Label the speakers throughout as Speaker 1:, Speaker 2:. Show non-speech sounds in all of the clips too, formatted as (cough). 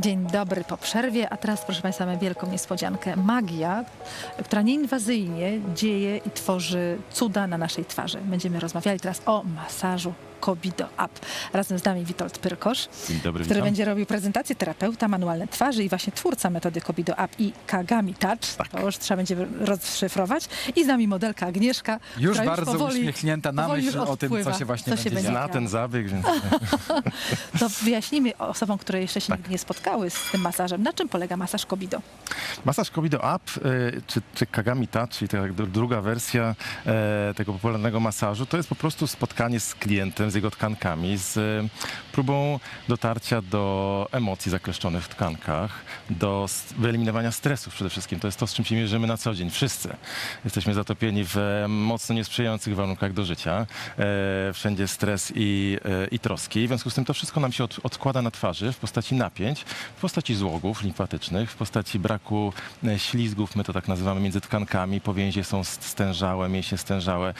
Speaker 1: Dzień dobry po przerwie, a teraz proszę Państwa mamy wielką niespodziankę. Magia, która nieinwazyjnie dzieje i tworzy cuda na naszej twarzy. Będziemy rozmawiali teraz o masażu Kobido Up. Razem z nami Witold Pyrkosz,
Speaker 2: Dzień dobry,
Speaker 1: który
Speaker 2: witam.
Speaker 1: będzie robił prezentację terapeuta manualne twarzy i właśnie twórca metody Kobido Up i Kagami Touch.
Speaker 2: Tak.
Speaker 1: To już trzeba będzie rozszyfrować. I z nami modelka Agnieszka,
Speaker 3: Już
Speaker 1: która
Speaker 3: bardzo
Speaker 1: powoli,
Speaker 3: uśmiechnięta na myśl
Speaker 1: już
Speaker 3: o tym, co się właśnie
Speaker 1: Co się
Speaker 3: będzie.
Speaker 2: Zna ten zabieg, więc (laughs)
Speaker 1: To wyjaśnijmy osobom, które jeszcze się
Speaker 2: Tak.
Speaker 1: nigdy nie spotkały z tym masażem, na czym polega masaż Kobido.
Speaker 2: masaż Kobido Up, y, czy, czy Kagami Touch, czyli ta dru- druga wersja e, tego popularnego masażu, to jest po prostu spotkanie z klientem, z jego tkankami, z próbą dotarcia do emocji zakleszczonych w tkankach, do wyeliminowania stresów przede wszystkim. To jest to, z czym się mierzymy na co dzień. Wszyscy jesteśmy zatopieni w mocno niesprzyjających warunkach do życia. E, wszędzie stres i, e, i troski. W związku z tym to wszystko nam się od, odkłada na twarzy w postaci napięć, w postaci złogów limfatycznych, w postaci braku e, ślizgów, my to tak nazywamy, między tkankami. Powięzie są st- stężałe, mięśnie stężałe.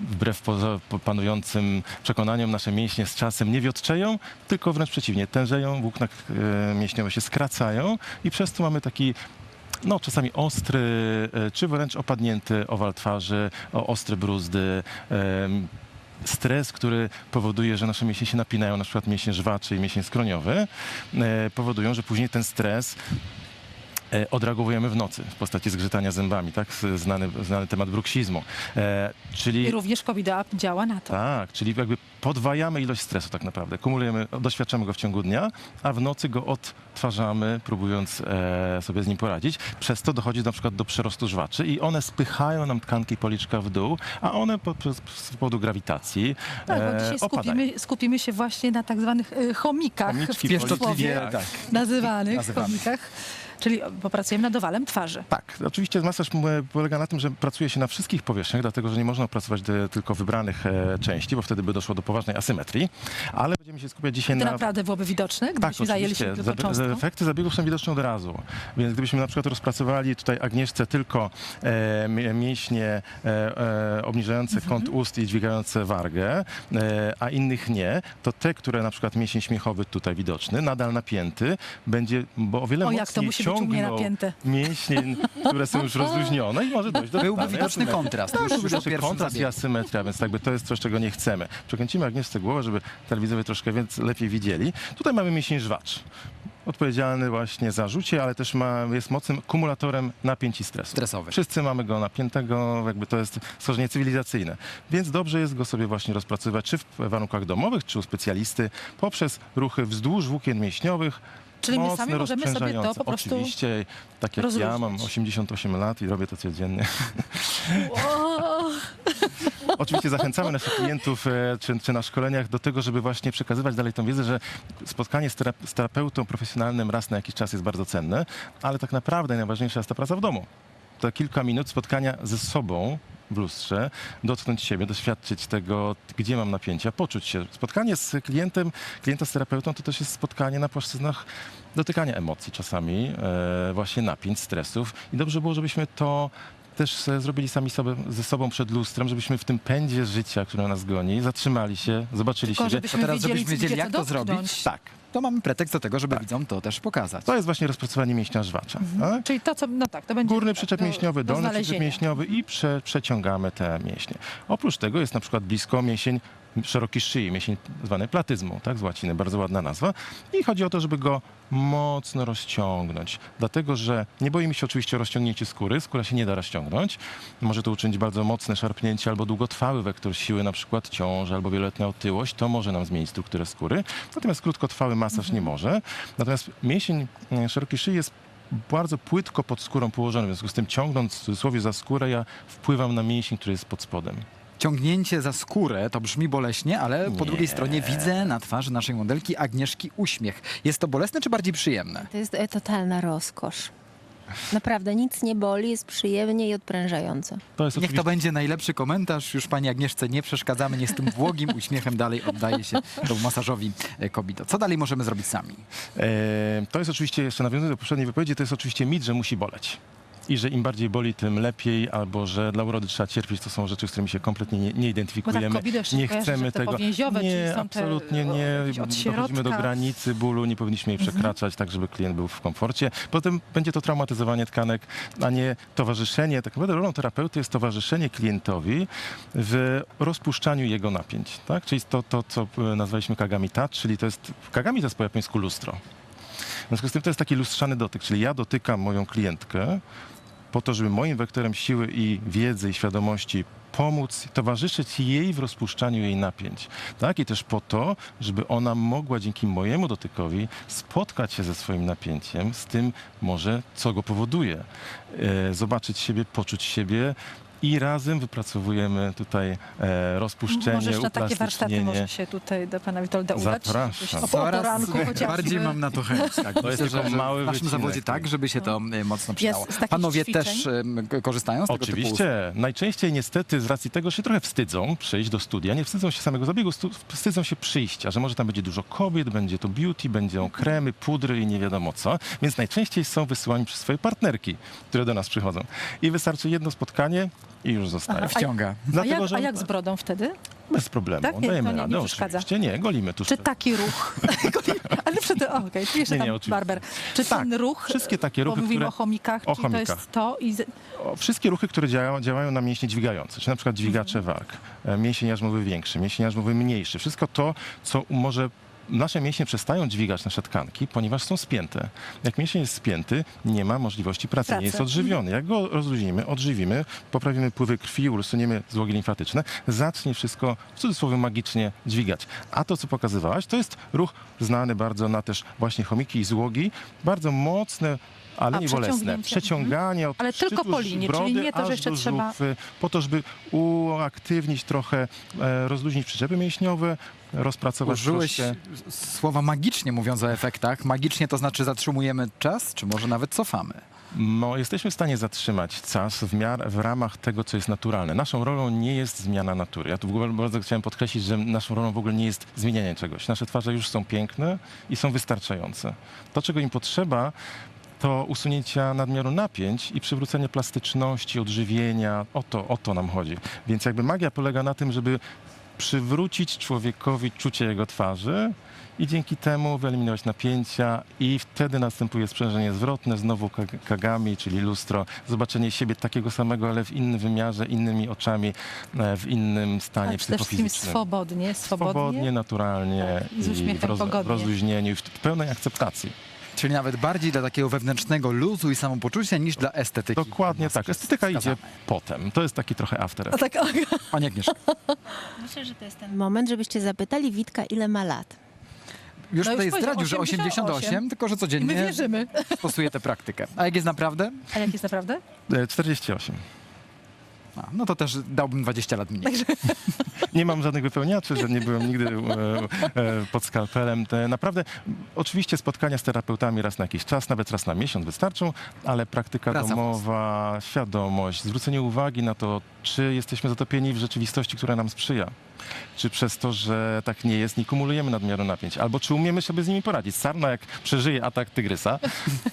Speaker 2: Wbrew panującym przekonaniom nasze mięśnie z czasem nie wiotczeją, tylko wręcz przeciwnie, tężeją, włókna e, mięśniowe się skracają i przez to mamy taki no, czasami ostry, e, czy wręcz opadnięty owal twarzy, ostre bruzdy, em, stres, który powoduje, że nasze mięśnie się napinają, na przykład mięśnie żwaczy i mięśnie skroniowy, e, powodują, że później ten stres e, odreagowujemy w nocy w postaci zgrzytania zębami, tak? Znany, znany temat bruksizmu. E, czyli
Speaker 1: I również Kobido Up działa na to.
Speaker 2: tak, czyli jakby podwajamy ilość stresu tak naprawdę. Kumulujemy, doświadczamy go w ciągu dnia, a w nocy go odtwarzamy, próbując e, sobie z nim poradzić. Przez to dochodzi na przykład do przerostu żwaczy i one spychają nam tkanki policzka w dół, a one po, przez, z powodu grawitacji
Speaker 1: Tak, bo
Speaker 2: e,
Speaker 1: dzisiaj
Speaker 2: opadają.
Speaker 1: skupimy, skupimy się właśnie na tak zwanych chomikach,
Speaker 2: Chomiczki
Speaker 1: w cudzysłowie
Speaker 3: tak.
Speaker 1: nazywanych
Speaker 3: Nazywanych.
Speaker 1: chomikach, czyli popracujemy nad owalem twarzy.
Speaker 2: Tak, oczywiście masaż polega na tym, że pracuje się na wszystkich powierzchniach, dlatego że nie można pracować tylko wybranych e, części, bo wtedy by doszło do poważnej asymetrii, ale będziemy się skupiać dzisiaj
Speaker 1: To
Speaker 2: na...
Speaker 1: naprawdę byłoby widoczne,
Speaker 2: Tak,
Speaker 1: gdybyśmy zajęli się tylko cząstką.
Speaker 2: efekty zabiegów są widoczne od razu. Więc gdybyśmy na przykład rozpracowali tutaj Agnieszce tylko e, mi- mięśnie e, e, obniżające
Speaker 1: Mhm.
Speaker 2: kąt ust i dźwigające wargę, e, a innych nie, to te, które na przykład mięsień śmiechowy tutaj widoczny, nadal napięty, będzie, bo o wiele
Speaker 1: O,
Speaker 2: mocniej
Speaker 1: jak to musi być u mnie
Speaker 2: ciągnął
Speaker 1: napięte.
Speaker 2: mięśnie, które są już rozluźnione i może dojść do
Speaker 3: Byłby widoczny kontrast.
Speaker 2: Tak,
Speaker 3: Już,
Speaker 2: widoczny kontrast i asymetria, więc jakby to jest coś, czego nie chcemy. Przekręcimy Agnieszce głowę, żeby telewidzowie troszkę więc lepiej widzieli. Tutaj mamy mięsień żwacz. Odpowiedzialny właśnie za rzucie, ale też ma, jest mocnym kumulatorem napięć i stresu.
Speaker 3: Stresowy.
Speaker 2: Wszyscy mamy go napiętego, jakby to jest stworzenie cywilizacyjne. Więc dobrze jest go sobie właśnie rozpracowywać, czy w warunkach domowych, czy u specjalisty, poprzez ruchy wzdłuż włókien mięśniowych,
Speaker 1: Czyli my
Speaker 2: mocne,
Speaker 1: sami możemy sobie to po prostu
Speaker 2: Oczywiście, tak jak ja mam
Speaker 1: rozluźnić.
Speaker 2: 88 lat i robię to codziennie.
Speaker 1: O,
Speaker 2: Oczywiście zachęcamy naszych klientów e, czy, czy na szkoleniach do tego, żeby właśnie przekazywać dalej tą wiedzę, że spotkanie z, z terapeutą profesjonalnym raz na jakiś czas jest bardzo cenne, ale tak naprawdę najważniejsza jest ta praca w domu. To kilka minut spotkania ze sobą w lustrze, dotknąć siebie, doświadczyć tego, gdzie mam napięcia, poczuć się. Spotkanie z klientem, klienta z terapeutą to też jest spotkanie na płaszczyznach dotykania emocji czasami, e, właśnie napięć, stresów i dobrze było, żebyśmy to też zrobili sami sobie, ze sobą przed lustrem, żebyśmy w tym pędzie życia, które nas goni, zatrzymali się, zobaczyli
Speaker 1: tylko
Speaker 2: siebie.
Speaker 1: żebyśmy
Speaker 3: teraz,
Speaker 1: wiedzieli,
Speaker 3: żebyśmy wiedzieli, jak to zrobić.
Speaker 2: Tak.
Speaker 3: To mamy pretekst do tego, żeby widzom to też pokazać.
Speaker 2: To jest właśnie rozpracowanie mięśnia żwacza. tak?
Speaker 1: Czyli to, co, no tak, to będzie
Speaker 2: Górny
Speaker 1: tak,
Speaker 2: przyczep
Speaker 1: do-
Speaker 2: mięśniowy,
Speaker 1: do
Speaker 2: dolny przyczep
Speaker 1: znalezienia.
Speaker 2: mięśniowy i prze, przeciągamy te mięśnie. Oprócz tego jest na przykład blisko mięsień szeroki szyi, mięsień zwany platyzmą, tak z łaciny, bardzo ładna nazwa. I chodzi o to, żeby go mocno rozciągnąć. Dlatego, że nie boimy się oczywiście o rozciągnięcie skóry, skóra się nie da rozciągnąć. Może to uczynić bardzo mocne szarpnięcie albo długotrwały wektor siły, na przykład ciąża albo wieloletnia otyłość. To może nam zmienić strukturę skóry. Natomiast krótkotrwały masaż nie może. Natomiast mięsień e, szerokiej szyi jest bardzo płytko pod skórą położony, w związku z tym ciągnąc w cudzysłowie za skórę, ja wpływam na mięsień, który jest pod spodem.
Speaker 3: Ciągnięcie za skórę to brzmi boleśnie, ale po drugiej stronie widzę na twarzy naszej modelki Agnieszki uśmiech. Jest to bolesne czy bardziej przyjemne?
Speaker 4: To jest e, totalna rozkosz. Naprawdę nic nie boli, jest przyjemnie i odprężające.
Speaker 2: To jest
Speaker 3: Niech to
Speaker 2: oczywiście
Speaker 3: będzie najlepszy komentarz. Już pani Agnieszce nie przeszkadzamy, nie z tym błogim uśmiechem dalej oddaje się temu masażowi e, Kobido. Co dalej możemy zrobić sami?
Speaker 2: E, to jest oczywiście, jeszcze nawiązując do poprzedniej wypowiedzi, to jest oczywiście mit, że musi boleć. I że im bardziej boli, tym lepiej, albo że dla urody trzeba cierpieć, to są rzeczy, z którymi się kompletnie nie, nie
Speaker 1: Bo tak
Speaker 2: identyfikujemy.
Speaker 1: kobidy jeszcze
Speaker 2: nie chcemy tego.
Speaker 1: powięziowe,
Speaker 2: nie, absolutnie
Speaker 1: o,
Speaker 2: nie. Dochodzimy do.
Speaker 1: Mhm.
Speaker 2: granicy bólu, nie powinniśmy jej przekraczać, tak żeby klient był w komforcie. Potem będzie to traumatyzowanie tkanek, a nie towarzyszenie. Tak naprawdę rolą terapeuty jest towarzyszenie klientowi w rozpuszczaniu jego napięć. Tak? Czyli to, to, co e, nazwaliśmy kagami touch, czyli to jest, kagami to jest po japońsku lustro. W związku z tym to jest taki lustrzany dotyk, czyli ja dotykam moją klientkę po to, żeby moim wektorem siły i wiedzy i świadomości pomóc, towarzyszyć jej w rozpuszczaniu jej napięć. Tak? I też po to, żeby ona mogła dzięki mojemu dotykowi spotkać się ze swoim napięciem, z tym może, co go powoduje. E, zobaczyć siebie, poczuć siebie i razem wypracowujemy tutaj e, rozpuszczenie,
Speaker 1: Możesz na takie warsztaty może się tutaj do pana Witolda udać.
Speaker 2: Zapraszam.
Speaker 1: O, o
Speaker 3: Coraz
Speaker 1: poranku (laughs) chociażby.
Speaker 3: bardziej mam na to chęć. Tak.
Speaker 2: To jest
Speaker 3: Myślę,
Speaker 2: tylko
Speaker 3: że
Speaker 2: mały
Speaker 3: w naszym
Speaker 2: wycinek.
Speaker 3: zawodzie tak, żeby się to e, mocno przydało.
Speaker 1: z takich
Speaker 3: Panowie
Speaker 1: ćwiczeń?
Speaker 3: też em, k- korzystają z tego typu
Speaker 2: Oczywiście. Najczęściej niestety z racji tego, że się trochę wstydzą przyjść do studia, nie wstydzą się samego zabiegu, stu- wstydzą się przyjścia, że może tam będzie dużo kobiet, będzie to beauty, będą kremy, pudry i nie wiadomo co. Więc najczęściej są wysyłani przez swoje partnerki, które do nas przychodzą. I wystarczy jedno spotkanie i już zostają.
Speaker 1: Aha.
Speaker 3: wciąga.
Speaker 1: A jak,
Speaker 2: że
Speaker 1: a jak z brodą wtedy?
Speaker 2: bez problemu.
Speaker 1: Tak? Nie,
Speaker 2: Dajemy
Speaker 1: to nie- nie
Speaker 2: radę,
Speaker 1: przeszkadza.
Speaker 2: oczywiście. Nie, golimy tuż.
Speaker 1: Czy taki ruch? (laughs) (laughs) Ale przede, o, okej, tu jeszcze
Speaker 2: Nie, nie,
Speaker 1: tam
Speaker 2: oczywiście.
Speaker 1: barber. Czy
Speaker 2: Tak,
Speaker 1: ten ruch,
Speaker 2: wszystkie takie
Speaker 1: bo
Speaker 2: ruchy,
Speaker 1: mówimy
Speaker 2: które-
Speaker 1: o chomikach,
Speaker 2: o
Speaker 1: czyli to
Speaker 2: chomikach.
Speaker 1: jest to i z,
Speaker 2: O, Wszystkie ruchy, które działają, działają na mięśnie dźwigające, czyli na przykład dźwigacze
Speaker 1: Mhm.
Speaker 2: warg, e, mięsień jarzmowy większy, mięsień jarzmowy mniejszy. Wszystko to, co może nasze mięśnie przestają dźwigać nasze tkanki, ponieważ są spięte. Jak mięsień jest spięty, nie ma możliwości pracy,
Speaker 1: Pracy.
Speaker 2: nie jest odżywiony. Jak go rozluźnimy, odżywimy, poprawimy pływy krwi, usuniemy złogi limfatyczne, zacznie wszystko w cudzysłowie magicznie dźwigać. A to, co pokazywałaś, to jest ruch znany bardzo na też właśnie chomiki i złogi, bardzo mocne, ale
Speaker 1: A,
Speaker 2: nie bolesne.
Speaker 1: przeciągnięcie.
Speaker 2: Przeciąganie od
Speaker 1: Ale tylko po linie, czyli nie to, że jeszcze trzeba-
Speaker 2: po to, żeby uaktywnić trochę, e, rozluźnić przyczepy mięśniowe, rozpracować
Speaker 3: Użyłeś
Speaker 2: troszkę.
Speaker 3: słowa magicznie mówiąc o efektach. Magicznie to znaczy zatrzymujemy czas, czy może nawet cofamy?
Speaker 2: No, jesteśmy w stanie zatrzymać czas w, miar, w ramach tego, co jest naturalne. Naszą rolą nie jest zmiana natury. Ja tu w ogóle bardzo chciałem podkreślić, że naszą rolą w ogóle nie jest zmienianie czegoś. Nasze twarze już są piękne i są wystarczające. To, czego im potrzeba, to usunięcia nadmiaru napięć i przywrócenie plastyczności, odżywienia. O to, o to nam chodzi. Więc jakby magia polega na tym, żeby przywrócić człowiekowi czucie jego twarzy i dzięki temu wyeliminować napięcia i wtedy następuje sprzężenie zwrotne, znowu kag- kagami, czyli lustro, zobaczenie siebie takiego samego, ale w innym wymiarze, innymi oczami, e, w innym stanie
Speaker 1: ale przede wszystkim swobodnie, swobodnie.
Speaker 2: Swobodnie, naturalnie
Speaker 1: Tak, i uśmiechem,
Speaker 2: w, roz, w rozluźnieniu i w pełnej akceptacji.
Speaker 3: Czyli nawet bardziej dla takiego wewnętrznego luzu i samopoczucia niż dla estetyki.
Speaker 2: Dokładnie tak. Estetyka idzie potem. To jest taki trochę after
Speaker 1: A tak, (laughs)
Speaker 3: Pani Agnieszka,
Speaker 4: Myślę, że to jest ten moment, żebyście zapytali Witka, ile ma lat.
Speaker 3: już
Speaker 1: No
Speaker 3: tutaj
Speaker 1: już
Speaker 3: zdradził, że
Speaker 1: 88,
Speaker 3: 88, tylko że
Speaker 1: I my
Speaker 3: codziennie
Speaker 1: wierzymy.
Speaker 3: stosuje tę praktykę. A jak jest naprawdę?
Speaker 1: A jak jest naprawdę?
Speaker 2: E, 48.
Speaker 3: A, no to też dałbym 20 lat mniej. (laughs)
Speaker 2: Nie mam żadnych wypełniaczy, że nie byłem nigdy e, e, pod skalpelem. Te, naprawdę, oczywiście spotkania z terapeutami raz na jakiś czas, nawet raz na miesiąc wystarczą, ale praktyka
Speaker 3: Praca
Speaker 2: domowa, świadomość, zwrócenie uwagi na to, czy jesteśmy zatopieni w rzeczywistości, która nam sprzyja. Czy przez to, że tak nie jest, nie kumulujemy nadmiaru napięć, albo czy umiemy sobie z nimi poradzić. Sarna, jak przeżyje atak tygrysa,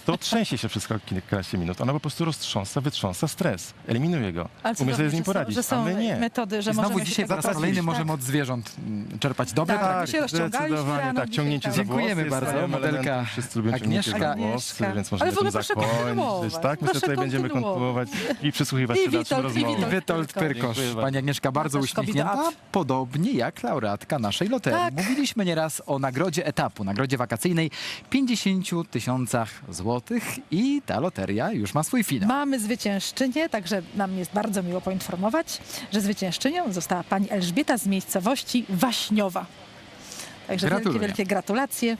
Speaker 2: to trzęsie się przez kilkanaście minut. Ona po prostu roztrząsa, wytrząsa stres, eliminuje go.
Speaker 1: Ale
Speaker 2: Umie sobie z nim
Speaker 1: że są-
Speaker 2: poradzić,
Speaker 1: Że są
Speaker 2: a my nie.
Speaker 1: metody, że
Speaker 3: I znowu
Speaker 1: możemy
Speaker 3: dzisiaj
Speaker 1: się
Speaker 3: po
Speaker 1: tak
Speaker 3: raz kolejny
Speaker 1: tak.
Speaker 3: możemy od zwierząt mm, czerpać dobre
Speaker 1: Tak.
Speaker 3: praktyki.
Speaker 1: się rozciągaliśmy
Speaker 2: Zdecydowanie
Speaker 1: rano
Speaker 2: tak,
Speaker 1: dzisiaj,
Speaker 2: ciągnięcie
Speaker 1: tak.
Speaker 2: za włosy.
Speaker 3: Dziękujemy
Speaker 2: jest
Speaker 3: bardzo,
Speaker 2: stałym
Speaker 3: modelka
Speaker 2: elementem. Wszyscy lubią ciągnięcie za
Speaker 3: Agnieszka.
Speaker 2: włosy, więc
Speaker 1: Ale
Speaker 2: możemy
Speaker 1: w ogóle
Speaker 2: tym zakończyć. Tak, my
Speaker 1: Proszę
Speaker 2: tutaj będziemy
Speaker 1: kontynuować.
Speaker 2: kontynuować i przysłuchiwać
Speaker 1: I
Speaker 2: się dalszym
Speaker 1: Witold, i
Speaker 2: rozmowom.
Speaker 1: Witold.
Speaker 3: Witold Pyrkosz.
Speaker 2: Dziękuję bardzo.
Speaker 3: Pani Agnieszka bardzo uśmiechnięta, podobnie jak laureatka naszej loterii.
Speaker 1: Tak.
Speaker 3: Mówiliśmy nieraz o nagrodzie etapu, nagrodzie wakacyjnej 50 tysiącach złotych i ta loteria już ma swój finał.
Speaker 1: Mamy zwyciężczynię, także nam jest bardzo miło poinformować, że zwyciężczynią została pani Elżbieta z miejscowości Waśniowa. Także
Speaker 3: Gratuluję.
Speaker 1: wielkie, wielkie gratulacje.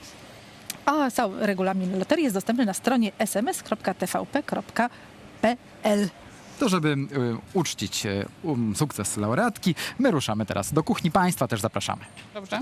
Speaker 1: A cały regulamin loterii jest dostępny na stronie sms.tvp.pl.
Speaker 3: To żeby y, uczcić um, sukces laureatki, my ruszamy teraz do kuchni państwa, też zapraszamy.
Speaker 5: Dobrze.